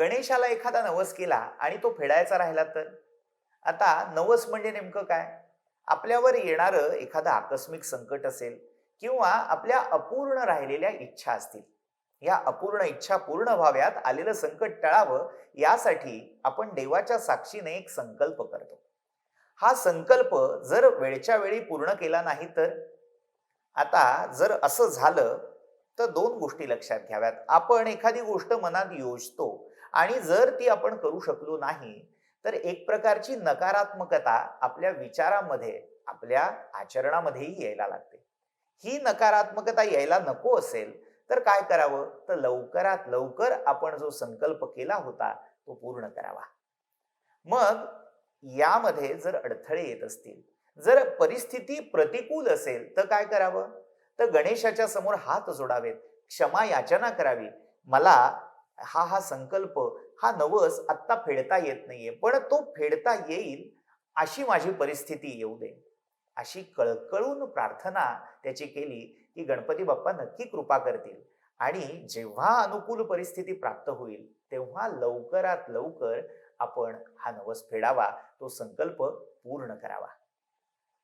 गणेशाला एखादा नवस केला आणि तो फेडायचा राहिला तर? आता नवस म्हणजे नेमकं काय? आपल्यावर येणारं एखादं आकस्मिक संकट असेल किंवा आपल्या अपूर्ण राहिलेल्या इच्छा असतील. या अपूर्ण इच्छा पूर्ण व्हाव्यात आलेलं संकट टळावं यासाठी आपण देवाच्या साक्षीने एक संकल्प करतो. हा संकल्प जर वेळच्या वेळी पूर्ण केला नाही तर? आता जर असं झालं तर दोन गोष्टी लक्षात घ्याव्यात. आपण एखादी गोष्ट मनात योजतो आणि जर ती आपण करू शकलो नाही तर एक प्रकारची नकारात्मकता आपल्या विचारामध्ये आपल्या आचरणामध्येही यायला लागते. ही नकारात्मकता यायला नको असेल तर काय करावं? तर लवकरात लवकर आपण जो संकल्प केला होता तो पूर्ण करावा. मग यामध्ये जर अडथळे येत असतील जर परिस्थिती प्रतिकूल असेल तर काय करावं? तर गणेशाच्या समोर हात जोडावेत क्षमा याचना करावी. मला हा हा संकल्प हा नवस आत्ता फेडता येत नाहीये. पण तो फेडता येईल अशी माझी परिस्थिती येऊ दे. अशी कळकळून प्रार्थना त्याची केली की गणपती बाप्पा नक्की कृपा करतील. आणि जेव्हा अनुकूल परिस्थिती प्राप्त होईल तेव्हा लवकरात लवकर आपण हा नवस फेडावा तो संकल्प पूर्ण करावा.